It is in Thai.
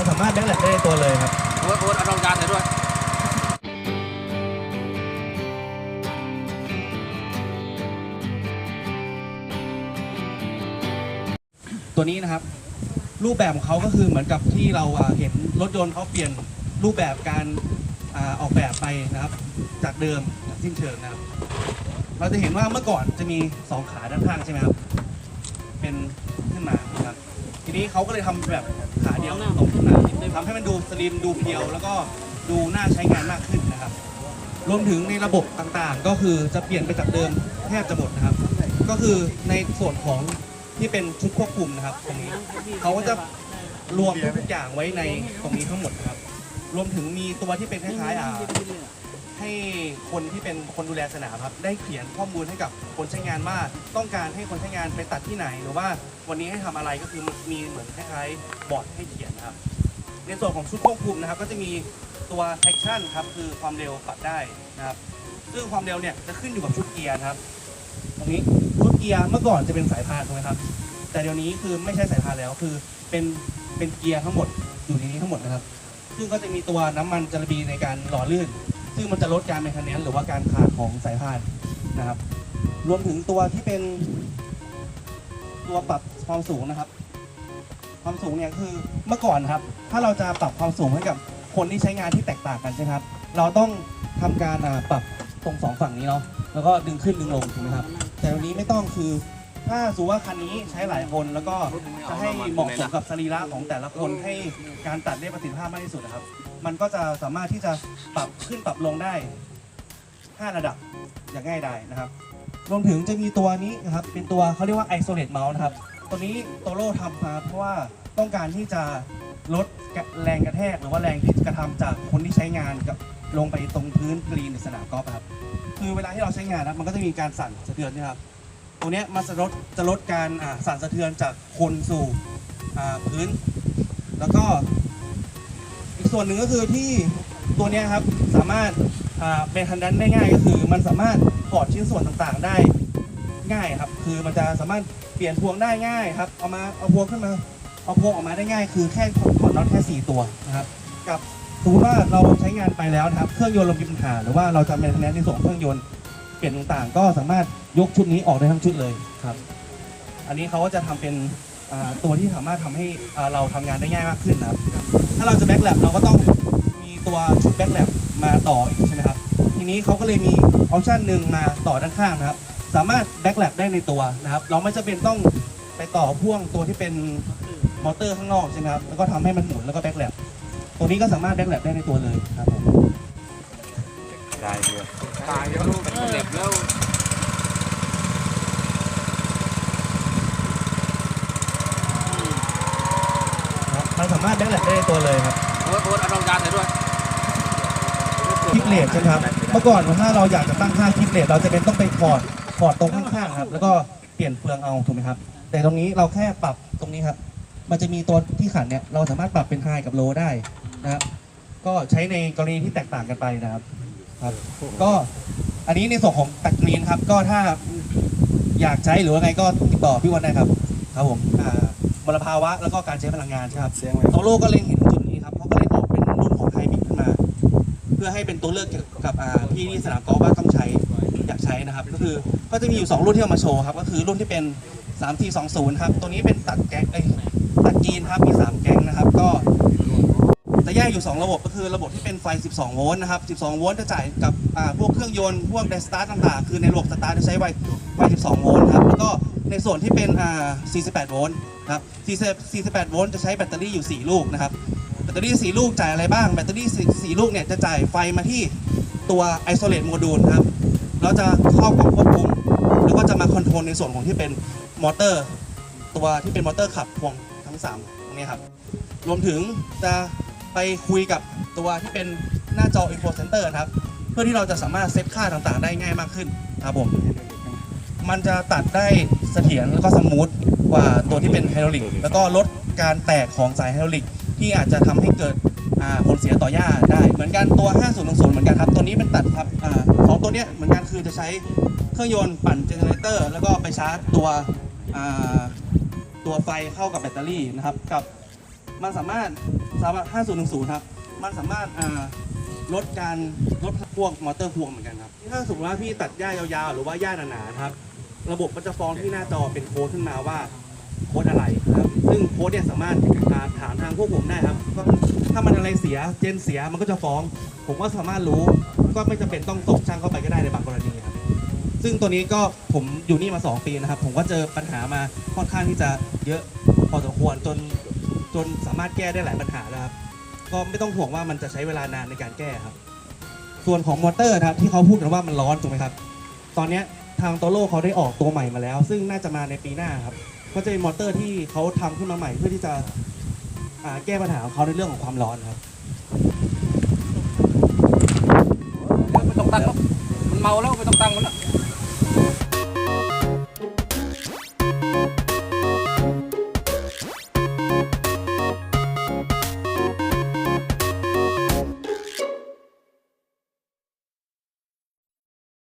มันสามารถแบ็คแลกได้ในตัวเลยครับโอ๊ตโอ๊ตเอารองยาใส่ด้วยตัวนี้นะครับ รูปแบบของเขาก็คือเหมือนกับที่เราอ่าเห็นรถยนต์เขาเปลี่ยนรูปแบบการอาออกแบบไปนะครับ จากเดิมสิ้นเชิงนะครับ เราจะเห็นว่าเมื่อก่อนจะมีสองขาด้านข้างใช่ไหมครับเป็นขึ้นมานะครับทีนี้เขาก็เลยทำแบบ เดียวตรงขึ้นมาทำให้มันดูสลิมดูเพียว แล้วก็ดูน่าใช้งานมากขึ้นนะครับ รวมถึงในระบบต่างๆ ก็คือจะเปลี่ยนไปจากเดิมแทบจะหมดนะครับ ก็คือในส่วนของที่เป็นชุดควบคุมนะครับ ตรงนี้เขาก็จะรวมทุกอย่างไว้ในตรงนี้ทั้งหมดนะครับ รวมถึงมีตัวที่เป็นคล้ายๆอ่า ให้คนที่เป็นคนดูแลสนามครับ ได้เขียนข้อมูลให้กับคนใช้งานว่าต้องการให้คนใช้งานไปตัดที่ไหน หรือว่าวันนี้ให้ทำอะไรก็คือมีเหมือนคล้ายๆบอร์ดให้เขียนนะครับ ในส่วนของชุดควบคุมนะครับ ก็จะมีตัว traction ครับคือความเร็วปรับได้นะครับ ซึ่งความเร็วเนี่ยจะขึ้นอยู่กับชุดเกียร์นะครับ ตรงนี้ชุดเกียร์เมื่อก่อนจะเป็นสายพานถูกไหมครับ แต่เดี๋ยวนี้คือไม่ใช่สายพานแล้วคือเป็นเป็นเกียร์ทั้งหมดอยู่ในนี้ทั้งหมดนะครับ ซึ่งก็จะมีตัวน้ำมันจระบีในการหล่อลื่น ซึ่งมันจะลดการเมนเทนแนนหรือว่าการขาดของสายพานนะครับ รวมถึงตัวที่เป็นตัวปรับความสูงนะครับ ความสูงเนี่ยคือเมื่อก่อนครับ ถ้าเราจะปรับความสูงให้กับคนที่ใช้งานที่แตกต่างกันใช่ไหมครับ เราต้องทำการปรับตรงสองฝั่งนี้เนาะแล้วก็ดึงขึ้นดึงลงถูกไหมครับ แต่วันนี้ไม่ต้องคือ ถ้าสมมติว่าคันนี้ใช้หลายคนแล้วก็จะให้เหมาะสมกับสรีระของแต่ละคนให้การตัดได้ประสิทธิภาพมากที่สุดนะครับ มันก็จะสามารถที่จะปรับขึ้นปรับลงได้ 5 ระดับอย่างง่ายดายนะครับรวมถึงจะมีตัวนี้นะครับ เป็นตัวเขาเรียกว่า isolate mouse นะครับ ตัวนี้โตโร่ทำมาเพราะว่าต้องการที่จะลดแรงกระแทกหรือว่าแรงที่กระทำจากคนที่ใช้งานกับลงไปตรงพื้นกรีนในสนามกอล์ฟครับ คือเวลาที่เราใช้งานนะมันก็จะมีการสั่นสะเทือนนะครับ ตัวนี้มันจะลดจะลดการสั่นสะเทือนจากคนสู่พื้น แล้วก็อีกส่วนหนึ่งก็คือที่ตัวนี้ครับสามารถาเป็นทันดันได้ง่ายก็คือ มันสามารถถอดชิ้นส่วนต่างๆได้ง่ายครับ คือมันจะสามารถเปลี่ยนพวงได้ง่ายครับเอามาเอาพวงขึ้นมาเอาพวงออกมาได้ง่าย คือแค่ถอดน็อตแค่ 4 ตัวนะครับ กับสมมติว่าเราใช้งานไปแล้วนะครับ เครื่องยนต์เรามีปัญหาหรือว่าเราจะเป็นคะแนนในส่วนของเครื่องยนต์ เปลี่ยนต่างๆ ก็สามารถยกชุดนี้ออกได้ทั้งชุดเลยครับ อันนี้เขาก็จะทำเป็นตัวที่สามารถทำให้เราทำงานได้ง่ายมากขึ้นนะครับ ถ้าเราจะแบ็กแลบเราก็ต้องมีตัวชุดแบ็กแลบมาต่ออีกใช่ไหมครับ ทีนี้เขาก็เลยมีออปชันหนึ่งมาต่อด้านข้างนะครับ สามารถแบ็กแลบได้ในตัวนะครับ เราไม่จำเป็นต้องไปต่อพ่วงตัวที่เป็นมอเตอร์ข้างนอกใช่ไหมครับ แล้วก็ทำให้มันหมุนแล้วก็แบ็กแลบตัวนี้ก็สามารถแบ็กแลบได้ในตัวเลยครับผม ได้เดียวตายแล้วลูกเจ็บแล้วครับมันสามารถแบ็กแลบได้ในตัวเลยครับโอ๊ตโอ๊ตเอารองยาใส่ด้วยคลิปเลทใช่ไหมครับ เมื่อก่อนถ้าเราอยากจะตั้งค่าคลิปเลทเราจะเป็นต้องไปถอดถอดตรงข้างๆครับ แล้วก็เปลี่ยนเฟืองเอาถูกไหมครับ แต่ตรงนี้เราแค่ปรับตรงนี้ครับ มันจะมีตัวที่ขันเนี่ยเราสามารถปรับเป็นไฮกับโลได้นะครับ ก็ใช้ในกรณีที่แตกต่างกันไปนะครับ ครับ ก็อันนี้ในส่วนของตัดกรีนครับ ก็ถ้าอยากใช้หรือว่าไงก็ติดต่อพี่วันได้ครับ ครับผมอ่ามลภาวะแล้วก็การใช้พลังงานใช่ครับเสียงเลยโตโร่ก็เล็งเห็นจุดนี้ครับเขาก็เลยออกเป็นรุ่นของไฮบริดขึ้นมา เพื่อให้เป็นตัวเลือกเกี่ยวกับอ่าพี่ที่สนามกอล์ฟว่าต้องใช้อยากใช้นะครับ ก็คือก็จะมีอยู่ 2 รุ่นที่เอามาโชว์ครับ ก็คือรุ่นที่เป็น3 4 2 0ครับ ตัวนี้เป็นตัดแก๊งเอ้ยตัดกรีนครับมี 3 แก๊งนะครับ ก็ จะแยกอยู่ 2 ระบบก็คือระบบที่เป็นไฟ 12 โวลต์นะครับ 12 โวลต์จะจ่ายกับพวกเครื่องยนต์พวกไดสตาร์ต่างๆ คือในระบบสตาร์ทจะใช้ไฟไฟ 12 โวลต์ครับ แล้วก็ในส่วนที่เป็นอ่า48 โวลต์ครับ48 โวลต์จะใช้แบตเตอรี่อยู่ 4 ลูกนะครับ แบตเตอรี่ 4 ลูกจ่ายอะไรบ้าง แบตเตอรี่ 4 ลูกเนี่ยจะจ่ายไฟมาที่ตัว isolate module ครับแล้วจะเข้ากล่องควบคุม แล้วก็จะมาคอนโทรลในส่วนของที่เป็นมอเตอร์ ตัวที่เป็นมอเตอร์ขับพวงทั้ง 3 ตรงนี้ครับ รวมถึงจะ ไปคุยกับตัวที่เป็นหน้าจอ info center ครับ เพื่อที่เราจะสามารถเซตค่าต่างๆ ได้ง่ายมากขึ้นครับผมมันจะตัดได้เสถียรแล้วก็สมูทกว่าตัวที่เป็นไฮดรอลิก แล้วก็ลดการแตกของสายไฮดรอลิก ที่อาจจะทำให้เกิดผลเสียต่อหญ้าได้ เหมือนกันตัว 5010 เหมือนกันครับ ตัวนี้เป็นตัดครับอของตัวเนี้ยเหมือนกันคือจะใช้เครื่องยนต์ปั่นเจเนเรเตอร์แล้วก็ไปชาร์จตัวตัวไฟเข้ากับแบตเตอรี่นะครับกับมันสามารถ สำหรับ5010ครับ มันสามารถลดการลดพวกมอเตอร์พวงเหมือนกันครับ ถ้าสมมติว่าพี่ตัดหญ้ายาวๆ หรือว่าหญ้าหนาๆนะครับ ระบบมันจะฟ้องที่หน้าจอเป็นโค้ดขึ้นมาว่าโค้ดอะไรครับ ซึ่งโค้ดเนี่ยสามารถาถามทางพวกผมได้ครับก็ถ้ามันอะไรเสียเจนเสียมันก็จะฟ้อง ผมก็สามารถรู้ก็ไม่จำเป็นต้องส่งช่างเข้าไปก็ได้ในบางกรณีครับ ซึ่งตัวนี้ก็ผมอยู่นี่มา 2 ปีนะครับ ผมก็เจอปัญหามาค่อนข้างที่จะเยอะพอสมควรจน จนสามารถแก้ได้หลายปัญหาแล้วครับก็ไม่ต้องห่วงว่ามันจะใช้เวลานานในการแก้ครับ ส่วนของมอเตอร์ครับที่เขาพูดกันว่ามันร้อนถูกไหมครับ ตอนนี้ทางโตโลเขาได้ออกตัวใหม่มาแล้ว ซึ่งน่าจะมาในปีหน้าครับ ก็จะเป็นมอเตอร์ที่เขาทำขึ้นมาใหม่เพื่อที่จะแก้ปัญหาของเขาในเรื่องของความร้อนครับไปต้องตั้งมันเมาแล้วไปต้องตั้งมันแล้ว